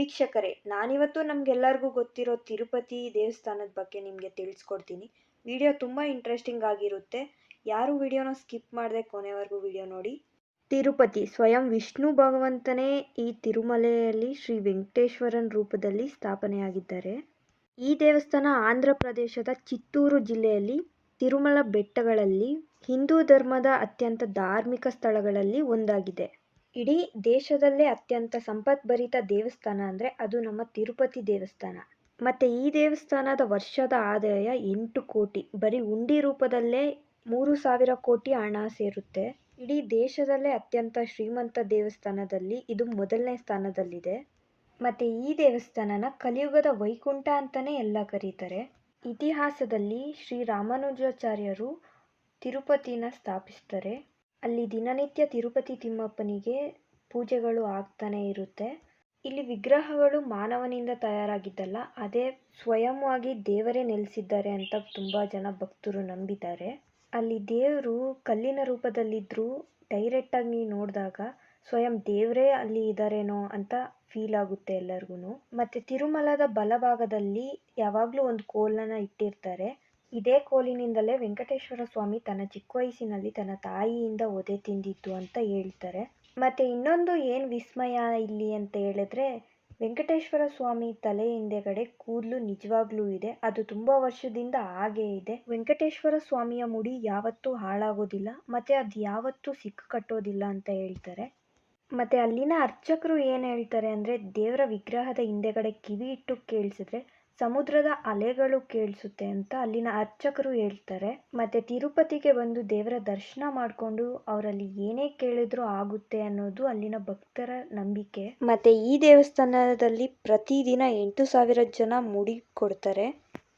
ವೀಕ್ಷಕರೇ, ನಾನಿವತ್ತು ನಮಗೆಲ್ಲರಿಗೂ ಗೊತ್ತಿರೋ ತಿರುಪತಿ ದೇವಸ್ಥಾನದ ಬಗ್ಗೆ ನಿಮಗೆ ತಿಳಿಸ್ಕೊಡ್ತೀನಿ. ವಿಡಿಯೋ ತುಂಬ ಇಂಟ್ರೆಸ್ಟಿಂಗ್ ಆಗಿರುತ್ತೆ. ಯಾರು ವಿಡಿಯೋನ ಸ್ಕಿಪ್ ಮಾಡದೆ ಕೊನೆವರೆಗೂ ವಿಡಿಯೋ ನೋಡಿ. ತಿರುಪತಿ, ಸ್ವಯಂ ವಿಷ್ಣು ಭಗವಂತನೇ ಈ ತಿರುಮಲೆಯಲ್ಲಿ ಶ್ರೀ ವೆಂಕಟೇಶ್ವರನ ರೂಪದಲ್ಲಿ ಸ್ಥಾಪನೆಯಾಗಿದ್ದಾರೆ. ಈ ದೇವಸ್ಥಾನ ಆಂಧ್ರ ಪ್ರದೇಶದ ಚಿತ್ತೂರು ಜಿಲ್ಲೆಯಲ್ಲಿ, ತಿರುಮಲ ಬೆಟ್ಟಗಳಲ್ಲಿ, ಹಿಂದೂ ಧರ್ಮದ ಅತ್ಯಂತ ಧಾರ್ಮಿಕ ಸ್ಥಳಗಳಲ್ಲಿ ಒಂದಾಗಿದೆ. ಇಡೀ ದೇಶದಲ್ಲೇ ಅತ್ಯಂತ ಸಂಪದ್ಭರಿತ ದೇವಸ್ಥಾನ ಅಂದರೆ ಅದು ನಮ್ಮ ತಿರುಪತಿ ದೇವಸ್ಥಾನ. ಮತ್ತು ಈ ದೇವಸ್ಥಾನದ ವರ್ಷದ ಆದಾಯ ಎಂಟು ಕೋಟಿ. ಬರೀ ಉಂಡಿ ರೂಪದಲ್ಲೇ ಮೂರು ಸಾವಿರ ಕೋಟಿ ಹಣ ಸೇರುತ್ತೆ. ಇಡೀ ದೇಶದಲ್ಲೇ ಅತ್ಯಂತ ಶ್ರೀಮಂತ ದೇವಸ್ಥಾನದಲ್ಲಿ ಇದು ಮೊದಲನೇ ಸ್ಥಾನದಲ್ಲಿದೆ. ಮತ್ತು ಈ ದೇವಸ್ಥಾನನ ಕಲಿಯುಗದ ವೈಕುಂಠ ಅಂತಲೇ ಎಲ್ಲ ಕರೀತಾರೆ. ಇತಿಹಾಸದಲ್ಲಿ ಶ್ರೀ ರಾಮಾನುಜಾಚಾರ್ಯರು ತಿರುಪತಿನ ಸ್ಥಾಪಿಸ್ತಾರೆ. ಅಲ್ಲಿ ದಿನನಿತ್ಯ ತಿರುಪತಿ ತಿಮ್ಮಪ್ಪನಿಗೆ ಪೂಜೆಗಳು ಆಗ್ತಾನೇ ಇರುತ್ತೆ. ಇಲ್ಲಿ ವಿಗ್ರಹಗಳು ಮಾನವನಿಂದ ತಯಾರಾಗಿದ್ದಲ್ಲ, ಅದೇ ಸ್ವಯಂವಾಗಿ ದೇವರೇ ನೆಲೆಸಿದ್ದಾರೆ ಅಂತ ತುಂಬ ಜನ ಭಕ್ತರು ನಂಬಿದ್ದಾರೆ. ಅಲ್ಲಿ ದೇವರು ಕಲ್ಲಿನ ರೂಪದಲ್ಲಿದ್ದರೂ ಡೈರೆಕ್ಟಾಗಿ ನೋಡಿದಾಗ ಸ್ವಯಂ ದೇವರೇ ಅಲ್ಲಿ ಇದ್ದಾರೇನೋ ಅಂತ ಫೀಲ್ ಆಗುತ್ತೆ ಎಲ್ಲರಿಗೂ ಮತ್ತು ತಿರುಮಲದ ಬಲಭಾಗದಲ್ಲಿ ಯಾವಾಗಲೂ ಒಂದು ಕೋಲನ್ನು ಇಟ್ಟಿರ್ತಾರೆ. ಇದೇ ಕೋಲಿನಿಂದಲೇ ವೆಂಕಟೇಶ್ವರ ಸ್ವಾಮಿ ತನ್ನ ಚಿಕ್ಕ ವಯಸ್ಸಿನಲ್ಲಿ ತನ್ನ ತಾಯಿಯಿಂದ ಒದೆ ತಿಂದಿದ್ದು ಅಂತ ಹೇಳ್ತಾರೆ. ಮತ್ತು ಇನ್ನೊಂದು ಏನು ವಿಸ್ಮಯ ಇಲ್ಲಿ ಅಂತ ಹೇಳಿದ್ರೆ, ವೆಂಕಟೇಶ್ವರ ಸ್ವಾಮಿ ತಲೆ ಹಿಂದೆಗಡೆ ಕೂದಲು ನಿಜವಾಗ್ಲೂ ಇದೆ. ಅದು ತುಂಬ ವರ್ಷದಿಂದ ಹಾಗೇ ಇದೆ. ವೆಂಕಟೇಶ್ವರ ಸ್ವಾಮಿಯ ಮುಡಿ ಯಾವತ್ತೂ ಹಾಳಾಗೋದಿಲ್ಲ. ಮತ್ತು ಅದು ಯಾವತ್ತೂ ಸಿಕ್ಕು ಕಟ್ಟೋದಿಲ್ಲ ಅಂತ ಹೇಳ್ತಾರೆ. ಮತ್ತು ಅಲ್ಲಿನ ಅರ್ಚಕರು ಏನು ಹೇಳ್ತಾರೆ ಅಂದರೆ, ದೇವರ ವಿಗ್ರಹದ ಹಿಂದೆಗಡೆ ಕಿವಿ ಇಟ್ಟು ಕೇಳಿಸಿದ್ರೆ ಸಮುದ್ರದ ಅಲೆಗಳು ಕೇಳಿಸುತ್ತೆ ಅಂತ ಅಲ್ಲಿನ ಅರ್ಚಕರು ಹೇಳ್ತಾರೆ. ಮತ್ತು ತಿರುಪತಿಗೆ ಬಂದು ದೇವರ ದರ್ಶನ ಮಾಡಿಕೊಂಡು ಅವರಲ್ಲಿ ಏನೇ ಕೇಳಿದ್ರು ಆಗುತ್ತೆ ಅನ್ನೋದು ಅಲ್ಲಿನ ಭಕ್ತರ ನಂಬಿಕೆ. ಮತ್ತು ಈ ದೇವಸ್ಥಾನದಲ್ಲಿ ಪ್ರತಿದಿನ ಎಂಟು ಸಾವಿರ ಜನ ಮುಡಿ ಕೊಡ್ತಾರೆ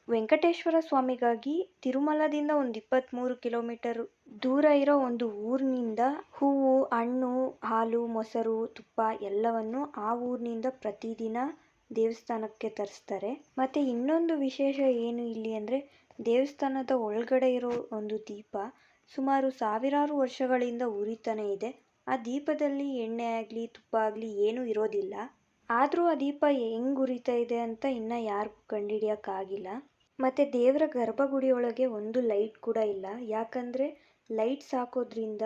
ವೆಂಕಟೇಶ್ವರ ಸ್ವಾಮಿಗಾಗಿ ತಿರುಮಲದಿಂದ ಒಂದು ಇಪ್ಪತ್ತ್ಮೂರು ಕಿಲೋಮೀಟರ್ ದೂರ ಇರೋ ಒಂದು ಊರಿನಿಂದ ಹೂವು, ಹಣ್ಣು, ಹಾಲು, ಮೊಸರು, ತುಪ್ಪ ಎಲ್ಲವನ್ನು ಆ ಊರಿನಿಂದ ಪ್ರತಿದಿನ ದೇವಸ್ಥಾನಕ್ಕೆ ತರಿಸ್ತಾರೆ. ಮತ್ತು ಇನ್ನೊಂದು ವಿಶೇಷ ಏನು ಇಲ್ಲಿ ಅಂದರೆ, ದೇವಸ್ಥಾನದ ಒಳಗಡೆ ಇರೋ ಒಂದು ದೀಪ ಸುಮಾರು ಸಾವಿರಾರು ವರ್ಷಗಳಿಂದ ಉರಿತಾನೆ ಇದೆ. ಆ ದೀಪದಲ್ಲಿ ಎಣ್ಣೆ ಆಗಲಿ, ತುಪ್ಪ ಆಗಲಿ ಏನೂ ಇರೋದಿಲ್ಲ. ಆದರೂ ಆ ದೀಪ ಹೆಂಗೆ ಉರಿತಾ ಇದೆ ಅಂತ ಇನ್ನೂ ಯಾರಿಗೂ ಕಂಡುಹಿಡಿಯೋಕ್ಕಾಗಿಲ್ಲ ಮತ್ತು ದೇವರ ಗರ್ಭಗುಡಿಯೊಳಗೆ ಒಂದು ಲೈಟ್ ಕೂಡ ಇಲ್ಲ. ಯಾಕಂದರೆ ಲೈಟ್ಸ್ ಹಾಕೋದ್ರಿಂದ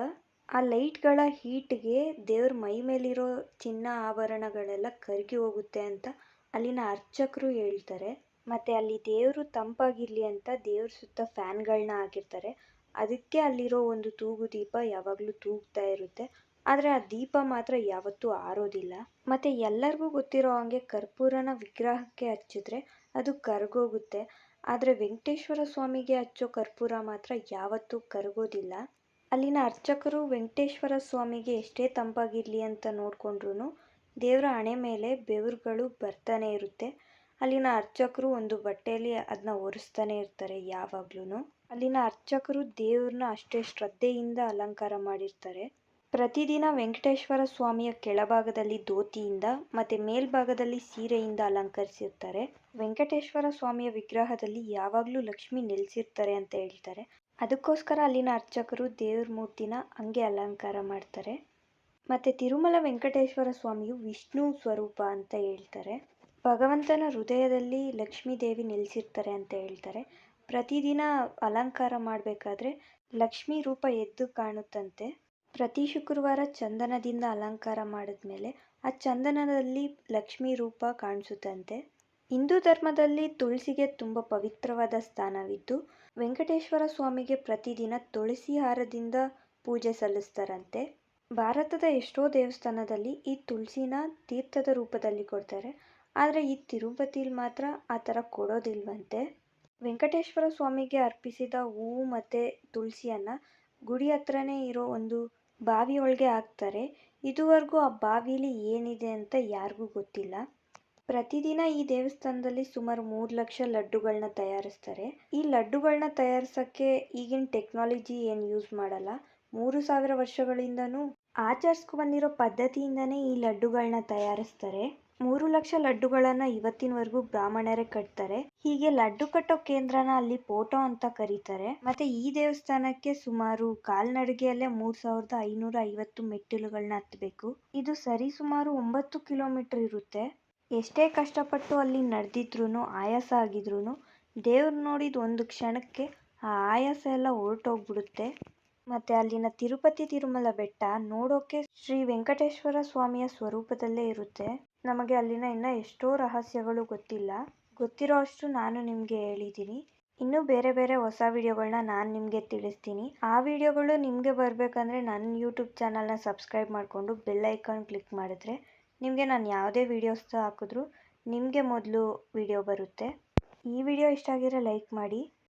ಆ ಲೈಟ್ಗಳ ಹೀಟ್ಗೆ ದೇವ್ರ ಮೈ ಮೇಲಿರೋ ಚಿನ್ನ ಆಭರಣಗಳೆಲ್ಲ ಕರಗಿ ಹೋಗುತ್ತೆ ಅಂತ ಅಲ್ಲಿನ ಅರ್ಚಕರು ಹೇಳ್ತಾರೆ, ಮತ್ತು ಅಲ್ಲಿ ದೇವರು ತಂಪಾಗಿರಲಿ ಅಂತ ದೇವ್ರ ಸುತ್ತ ಫ್ಯಾನ್ಗಳನ್ನ ಹಾಕಿರ್ತಾರೆ. ಅದಕ್ಕೆ ಅಲ್ಲಿರೋ ಒಂದು ತೂಗು ದೀಪ ಯಾವಾಗಲೂ ತೂಗ್ತಾ ಇರುತ್ತೆ. ಆದರೆ ಆ ದೀಪ ಮಾತ್ರ ಯಾವತ್ತೂ ಆರೋದಿಲ್ಲ. ಮತ್ತು ಎಲ್ಲರಿಗೂ ಗೊತ್ತಿರೋ ಹಾಗೆ ಕರ್ಪೂರನ ವಿಗ್ರಹಕ್ಕೆ ಹಚ್ಚಿದ್ರೆ ಅದು ಕರಗೋಗುತ್ತೆ. ಆದರೆ ವೆಂಕಟೇಶ್ವರ ಸ್ವಾಮಿಗೆ ಹಚ್ಚೋ ಕರ್ಪೂರ ಮಾತ್ರ ಯಾವತ್ತೂ ಕರಗೋದಿಲ್ಲ. ಅಲ್ಲಿನ ಅರ್ಚಕರು ವೆಂಕಟೇಶ್ವರ ಸ್ವಾಮಿಗೆ ಎಷ್ಟೇ ತಂಪಾಗಿರಲಿ ಅಂತ ನೋಡಿಕೊಂಡ್ರು ದೇವರ ಹಣೆ ಮೇಲೆ ಬೆವರುಗಳು ಬರ್ತಾನೆ ಇರುತ್ತೆ. ಅಲ್ಲಿನ ಅರ್ಚಕರು ಒಂದು ಬಟ್ಟೆಯಲ್ಲಿ ಅದನ್ನ ಒರೆಸ್ತಾನೆ ಇರ್ತಾರೆ ಯಾವಾಗ್ಲೂ ಅಲ್ಲಿನ ಅರ್ಚಕರು ದೇವ್ರನ್ನ ಅಷ್ಟೇ ಶ್ರದ್ಧೆಯಿಂದ ಅಲಂಕಾರ ಮಾಡಿರ್ತಾರೆ. ಪ್ರತಿದಿನ ವೆಂಕಟೇಶ್ವರ ಸ್ವಾಮಿಯ ಕೆಳಭಾಗದಲ್ಲಿ ಧೋತಿಯಿಂದ ಮತ್ತು ಮೇಲ್ಭಾಗದಲ್ಲಿ ಸೀರೆಯಿಂದ ಅಲಂಕರಿಸಿರ್ತಾರೆ. ವೆಂಕಟೇಶ್ವರ ಸ್ವಾಮಿಯ ವಿಗ್ರಹದಲ್ಲಿ ಯಾವಾಗಲೂ ಲಕ್ಷ್ಮಿ ನೆಲೆಸಿರ್ತಾರೆ ಅಂತ ಹೇಳ್ತಾರೆ. ಅದಕ್ಕೋಸ್ಕರ ಅಲ್ಲಿನ ಅರ್ಚಕರು ದೇವ್ರ ಮೂರ್ತಿನ ಹಂಗೆ ಅಲಂಕಾರ ಮಾಡ್ತಾರೆ. ಮತ್ತು ತಿರುಮಲ ವೆಂಕಟೇಶ್ವರ ಸ್ವಾಮಿಯು ವಿಷ್ಣು ಸ್ವರೂಪ ಅಂತ ಹೇಳ್ತಾರೆ. ಭಗವಂತನ ಹೃದಯದಲ್ಲಿ ಲಕ್ಷ್ಮೀ ದೇವಿ ನೆಲೆಸಿರ್ತಾರೆ ಅಂತ ಹೇಳ್ತಾರೆ. ಪ್ರತಿದಿನ ಅಲಂಕಾರ ಮಾಡಬೇಕಾದ್ರೆ ಲಕ್ಷ್ಮೀ ರೂಪ ಎದ್ದು ಕಾಣುತ್ತಂತೆ. ಪ್ರತಿ ಶುಕ್ರವಾರ ಚಂದನದಿಂದ ಅಲಂಕಾರ ಮಾಡಿದ್ಮೇಲೆ ಆ ಚಂದನದಲ್ಲಿ ಲಕ್ಷ್ಮೀ ರೂಪ ಕಾಣಿಸುತ್ತಂತೆ. ಹಿಂದೂ ಧರ್ಮದಲ್ಲಿ ತುಳಸಿಗೆ ತುಂಬ ಪವಿತ್ರವಾದ ಸ್ಥಾನವಿದ್ದು, ವೆಂಕಟೇಶ್ವರ ಸ್ವಾಮಿಗೆ ಪ್ರತಿದಿನ ತುಳಸಿ ಹಾರದಿಂದ ಪೂಜೆ ಸಲ್ಲಿಸ್ತಾರಂತೆ. ಭಾರತದ ಎಷ್ಟೋ ದೇವಸ್ಥಾನದಲ್ಲಿ ಈ ತುಳಸಿನ ತೀರ್ಥದ ರೂಪದಲ್ಲಿ ಕೊಡ್ತಾರೆ. ಆದರೆ ಈ ತಿರುಪತಿಲಿ ಮಾತ್ರ ಆ ಥರ ಕೊಡೋದಿಲ್ವಂತೆ. ವೆಂಕಟೇಶ್ವರ ಸ್ವಾಮಿಗೆ ಅರ್ಪಿಸಿದ ಹೂವು ಮತ್ತು ತುಳಸಿಯನ್ನು ಗುಡಿ ಹತ್ರನೇ ಇರೋ ಒಂದು ಬಾವಿಯೊಳಗೆ ಹಾಕ್ತಾರೆ. ಇದುವರೆಗೂ ಆ ಬಾವಿಲಿ ಏನಿದೆ ಅಂತ ಯಾರಿಗೂ ಗೊತ್ತಿಲ್ಲ. ಪ್ರತಿದಿನ ಈ ದೇವಸ್ಥಾನದಲ್ಲಿ ಸುಮಾರು ಮೂರು ಲಕ್ಷ ಲಡ್ಡುಗಳನ್ನ ತಯಾರಿಸ್ತಾರೆ. ಈ ಲಡ್ಡುಗಳನ್ನ ತಯಾರಿಸೋಕ್ಕೆ ಈಗಿನ ಟೆಕ್ನಾಲಜಿ ಏನು ಯೂಸ್ ಮಾಡಲ್ಲ. ಮೂರು ಸಾವಿರ ವರ್ಷಗಳಿಂದನೂ ಆಚರಿಸ್ಕೊ ಬಂದಿರೋ ಪದ್ಧತಿಯಿಂದನೇ ಈ ಲಡ್ಡುಗಳನ್ನ ತಯಾರಿಸ್ತಾರೆ. ಮೂರು ಲಕ್ಷ ಲಡ್ಡುಗಳನ್ನು ಇವತ್ತಿನವರೆಗೂ ಬ್ರಾಹ್ಮಣರೇ ಕಟ್ತಾರೆ. ಹೀಗೆ ಲಡ್ಡು ಕಟ್ಟೋ ಕೇಂದ್ರನ ಅಲ್ಲಿ ಫೋಟೋ ಅಂತ ಕರೀತಾರೆ. ಮತ್ತೆ ಈ ದೇವಸ್ಥಾನಕ್ಕೆ ಸುಮಾರು ಕಾಲ್ನಡಿಗೆಯಲ್ಲೇ ಮೂರ್ ಸಾವಿರದ ಐನೂರ ಐವತ್ತು ಮೆಟ್ಟಿಲುಗಳನ್ನ ಹತ್ತಬೇಕು ಇದು ಸರಿ ಸುಮಾರು ಒಂಬತ್ತು ಕಿಲೋಮೀಟರ್ ಇರುತ್ತೆ. ಎಷ್ಟೇ ಕಷ್ಟಪಟ್ಟು ಅಲ್ಲಿ ನಡೆದಿದ್ರು ಆಯಾಸ ಆಗಿದ್ರು ದೇವ್ರು ನೋಡಿದ ಒಂದು ಕ್ಷಣಕ್ಕೆ ಆ ಆಯಾಸ ಎಲ್ಲ ಹೊರಟೋಗ್ಬಿಡುತ್ತೆ. ಮತ್ತು ಅಲ್ಲಿನ ತಿರುಪತಿ ತಿರುಮಲ ಬೆಟ್ಟ ನೋಡೋಕೆ ಶ್ರೀ ವೆಂಕಟೇಶ್ವರ ಸ್ವಾಮಿಯ ಸ್ವರೂಪದಲ್ಲೇ ಇರುತ್ತೆ. ನಮಗೆ ಅಲ್ಲಿನ ಇನ್ನೂ ಎಷ್ಟೋ ರಹಸ್ಯಗಳು ಗೊತ್ತಿಲ್ಲ. ಗೊತ್ತಿರೋ ಅಷ್ಟು ನಾನು ನಿಮಗೆ ಹೇಳಿದ್ದೀನಿ. ಇನ್ನೂ ಬೇರೆ ಬೇರೆ ಹೊಸ ವಿಡಿಯೋಗಳನ್ನ ನಾನು ನಿಮಗೆ ತಿಳಿಸ್ತೀನಿ. ಆ ವಿಡಿಯೋಗಳು ನಿಮಗೆ ಬರಬೇಕಂದ್ರೆ ನನ್ನ ಯೂಟ್ಯೂಬ್ ಚಾನಲ್ನ ಸಬ್ಸ್ಕ್ರೈಬ್ ಮಾಡಿಕೊಂಡು ಬೆಲ್ ಐಕಾನ್ ಕ್ಲಿಕ್ ಮಾಡಿದ್ರೆ ನಿಮಗೆ ನಾನು ಯಾವುದೇ ವೀಡಿಯೋಸ್ ಹಾಕಿದ್ರೂ ನಿಮಗೆ ಮೊದಲು ವಿಡಿಯೋ ಬರುತ್ತೆ. ಈ ವಿಡಿಯೋ ಇಷ್ಟ ಆಗಿದ್ರೆ ಲೈಕ್ ಮಾಡಿ.